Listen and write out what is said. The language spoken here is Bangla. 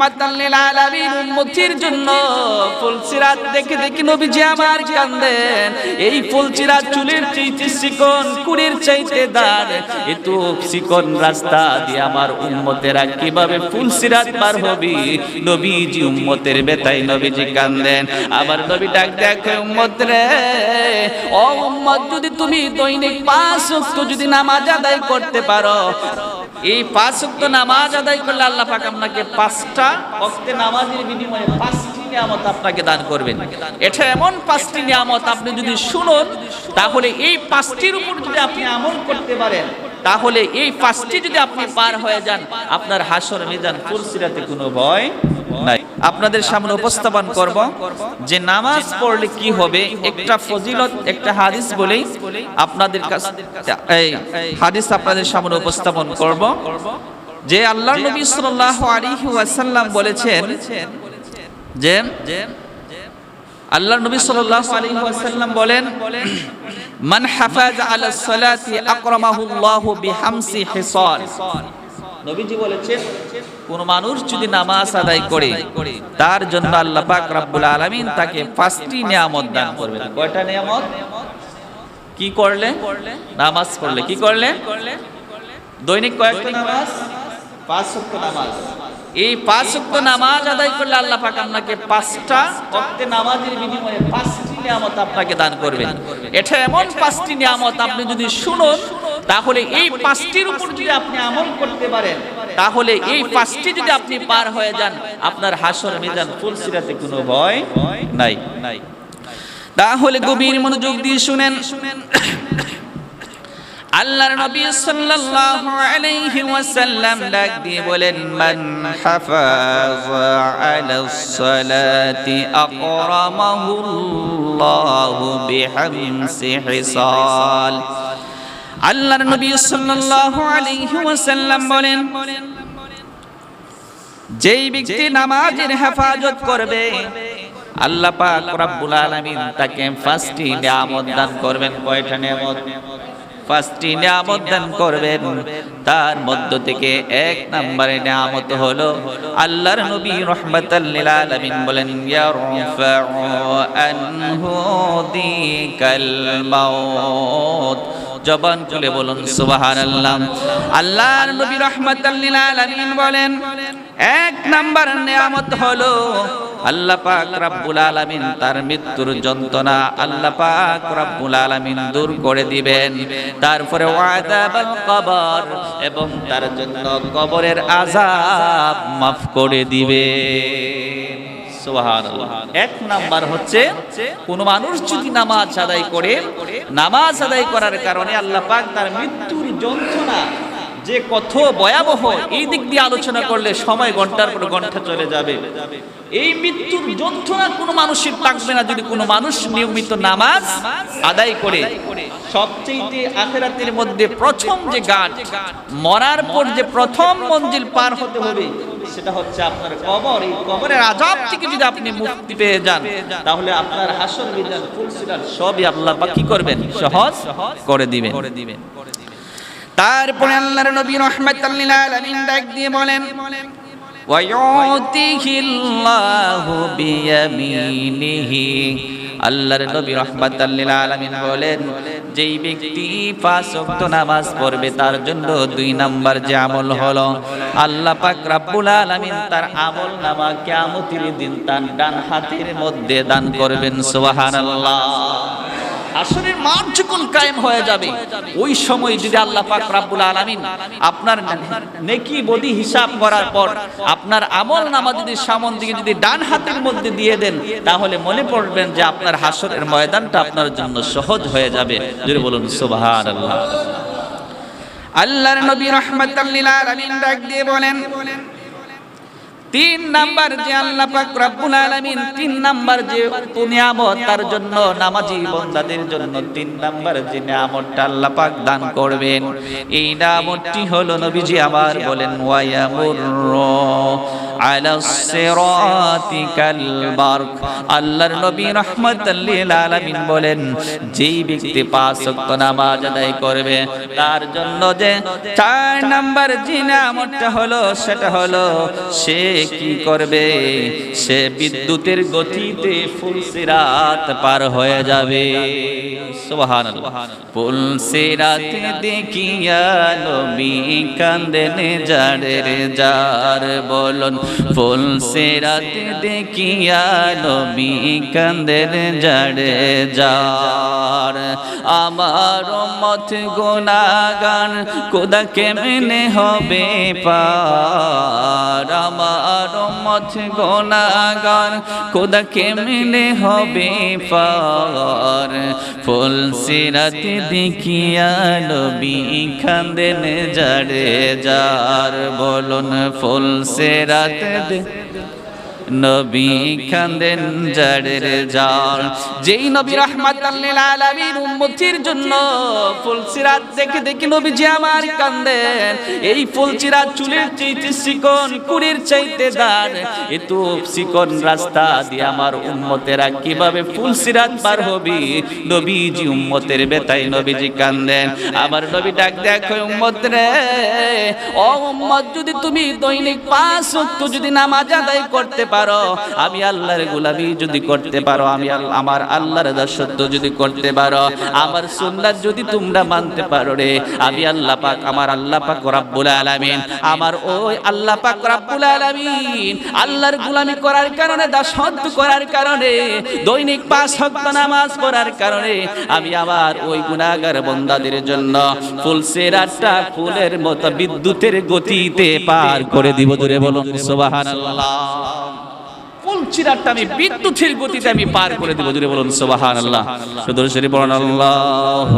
রাহমাতাল লিল আলামিন উম্মতির জন্য ফুলসিরাত দেখে দেখে নবীজি আমার কান্দেন। এই ফুলসিরাত চুলের চাইতে কুড়ির চাইতে এত রাস্তা দিয়ে আমার উম্মতেরা কীভাবে ফুলসিরাত পার হবে? নবীজি উম্মতের বেতাই নবীজি কান্দেন। আবার নবী ডাক দেখে উম্মত রে, ও উম্মত, যদি তুমি দৈনিক পাঁচ ওয়াক্ত যদি নামাজ আদায় করতে পারো, এই পাঁচ নামাজ আদায় করলে আল্লাহ পাক আপনাকে পাঁচটা ওয়াক্তে নামাজের বিনিময়ে পাঁচটি নিয়ামত আপনাকে দান করবেন। এটা এমন পাঁচটি নিয়ামত আপনি যদি শুনুন, তাহলে এই পাঁচটির উপর যদি আপনি আমল করতে পারেন, তাহলে এই পাঁচটি যদি আপনি পার হয়ে যান, আপনার হাসর, মিজান কোনো ভয় নাই। আপনাদের সামনে উপস্থাপন করব যে নামাজ পড়লে কি হবে, একটা ফজিলত, একটা হাদিস বলেই আপনাদের কাছে হাদিস আপনাদের সামনে উপস্থাপন করব। যে আল্লাহ নবী সাল্লাল্লাহু আলাইহি ওয়াসাল্লাম বলেছেন যে আল্লাহ নবী সাল্লাল্লাহু আলাইহি ওয়াসাল্লাম বলেন মান হাফাজ আলা সালাতি আকরামাহুল্লাহু বিহামসি হিসাল। নবীজি বলেছেন কোন মানুষ যদি নামাজ আদায় করে তার জন্য আল্লাহ পাক রব্বুল আলামিন তাকে পাঁচটি নিয়ামত দান করবেন। কয়টা নিয়ামত? কি করলে? নামাজ পড়লে। কি করলে? দৈনিক কয়েকটা নামাজ? পাঁচ ওয়াক্ত নামাজ। এই পাঁচ ওয়াক্ত নামাজ আদায় করলে আল্লাহ পাক আপনাকে পাঁচটা ওয়াক্তে নামাজের বিনিময়ে পাঁচটি নিয়ামত আপনাকে দান করবেন। এটা এমন পাঁচটি নিয়ামত আপনি যদি শুনুন তাহলে এই পাঁচটির উপর যদি আপনি আমল করতে পারেন তাহলে এই পাঁচটি যদি আপনি পার হয়ে যান আপনার হাসর মিজান ফুলসিরাতে কোনো ভয় নাই। নাই। তাহলে গভীর মনোযোগ দিয়ে শুনেন শুনেন। আল্লাহর নবী সাল্লাল্লাহু আলাইহি ওয়াসাল্লাম ডাক দিয়ে বলেন, মান হাফাজ আলাস সালাতি আকরামাহুল্লাহু বিহামসি হিসাল। আল্লাহর নবী সাল্লাল্লাহু আলাইহি ওয়াসাল্লাম বলেন, যেই ব্যক্তি নামাজের হেফাজত করবে, আল্লাহ পাক রব্বুল আলামিন তাকে পাঁচটি নিয়ামত দান করবেন। কয়টা নিয়ামত? পাঁচটি নিয়ামত দান করবেন। তার মধ্য থেকে এক নম্বরে নিয়ামত হলো, আল্লাহর নবী রহমাতাল্লিল আলামিন বলেন, ইয়ারফাউ আনহু দিকাল মাউত। জবান খুলে বলুন, সুবহানাল্লাহ। আল্লাহর নবী লিল আলামিন বলেন, এক নাম্বার নিয়ামত হলো আল্লাহ পাক রব্বুল আলামিন তার মৃত্যুর যন্ত্রণা আল্লাহ পাক রব্বুল আলামিন দূর করে দিবেন। তারপরে ওয়াদাবাল কবর এবং তার জন্য কবরের আযাব মাফ করে দিবে সুবহানাল্লাহ এক নাম্বার হচ্ছে, কোন মানুষ যদি নামাজ আদায় করে, নামাজ আদায় করার কারণে আল্লাহ পাক তার মৃত্যুর যন্ত্রণা, যে কত ভয়াবহ, এই দিক দিয়ে আলোচনা করলে সময় ঘণ্টার পর ঘণ্টা চলে যাবে। এই মৃত্যুর যন্ত্রণা কোনো মানুষের থাকবে না যদি কোনো মানুষ নিয়মিত নামাজ আদায় করে। সবচেয়ে আখেরাতের মধ্যে প্রথম যে গাছ মরার পর যে প্রথম মঞ্জিল পার হতে হবে সেটা হচ্ছে আপনার কবর। এই কবরের আজাব থেকে যদি আপনি মুক্তি পেয়ে যান তাহলে আপনার হাসর বিধান ফুলসিরাত সবই আল্লাহ পাক কি করবেন? সহজ করে দিবেন। করে দিবেন। তারপরে আল্লাহর নবী রহমাতাল লিল আলামিন ডাক দিয়ে বলেন ওয়ায়ুতিহিল্লাহু বিয়ামিনিহি আল্লাহর নবী রহমাতাল লিল আলামিন বলেন, যেই ব্যক্তি পাঁচ ওয়াক্ত নামাজ পড়বে, তার জন্য দুই নাম্বার যে আমল হলো, আল্লাহ পাক রাব্বুল আলামিন তার আমল নামা কিয়ামতের দিন তার ডান হাতের মধ্যে দান করবেন, সুবহানাল্লাহ। আসরের মাঠ যখন কায়েম হয়ে যাবে, ওই সময় যদি আল্লাহ পাক রাব্বুল আলামিন আপনার নেকি বদি হিসাব করার পর আপনার আমল নামা যদি সামন দিকে যদি ডান হাতের মধ্যে দিয়ে দেন, তাহলে মনে পড়বেন যে আপনার হাসরের ময়দানটা আপনার জন্য সহজ হয়ে যাবে। যদি বলুন, সুবহানাল্লাহ। আল্লাহর নবী রাহমাতাল লিল আলামিন ডাক দিয়ে বলেন তিন নাম্বার যে আল্লাহ পাক রব্বুল আলামিন, তিন নাম্বার যে নিয়ামত, তার জন্য নামাজি বান্দাদের জন্য তিন নাম্বার যে নিয়ামতটা আল্লাহ পাক দান করবেন। এই নিয়ামতটি হলো নবীজি আমার বলেন ওয়ায়ামুর আল্লাহর নবী রাহমাতাল লিল আলামিন বলেন, যেই ব্যক্তি পাঁচ ওয়াক্ত নামাজ আদায় করবে, তার জন্য যে চার নাম্বার যে নামটা হলো, সেটা হলো সে কি করবে? সে বিদ্যুতের গতিতে ফুলসিরাত পার হয়ে যাবে। সুবহানাল্লাহ। ফুলসিরাত দেখিয়া নবী কান্দেন জাড়ের জার বলুন ফুলসিরাত দেখিয়া নবী কান্দেন জাড়ে জার আমার মত গুনাগান কোদা কেমনে হবে পার? আমার মত গুনাগান কোদা কেমনে হবে পার? ফুল সিরাত দেখিয়া নবী খান্দেন জাড়ে যার। বলুন ফুল সিরাত Entendem. নবী কান্দেন জাড়ের জাল। যেই নবী রহমাতাল লিল আলামিন উম্মতির জন্য ফুলসিরাত দেখে দেখে নবী যে আমার কান্দেন এই ফুল ফুলসিরাত চুলের চাইতে চিকন কুড়ির চাইতে দান এত চিকন রাস্তা দিয়ে আমার উম্মতেরা কীভাবে ফুল ফুলসিরাত পার হবি? নবীজি উম্মতের বেতাই নবীজি কান্দেন আমার নবী ডাক দেখো উম্মত রে ও উম্মত, যদি তুমি দৈনিক পাঁচ যদি নামাজ আদায় করতে পারো আমি আল্লাহর গোলামি যদি করতে পারো, আমি আমার আল্লাহর দাসত্ব যদি করতে পারো, আমার সুন্নাত যদি তোমরা মানতে পারো রে, আমি আল্লাহ পাক, আমার আল্লাহ পাক রাব্বুল আলামিন, আমার ওই আল্লাহ পাক রাব্বুল আলামিন, আল্লাহর গোলামি করার কারণে, দাসত্ব করার কারণে, দৈনিক পাঁচ ওয়াক্ত নামাজ পড়ার কারণে, আমি আমার ওই গুনাহগার বান্দাদের জন্য ফুল সেরাটা ফুলের মতো বিদ্যুতের গতিতে পার করে দিব। দূরে বলুন, সুবহানাল্লাহ। ফুল চিরাটা আমি বিদ্যুতের গতিতে আমি পার করে দিব। জুড়ে বলুন সোবাহান আল্লাহ সুদর্শরী বলুন আল্লাহ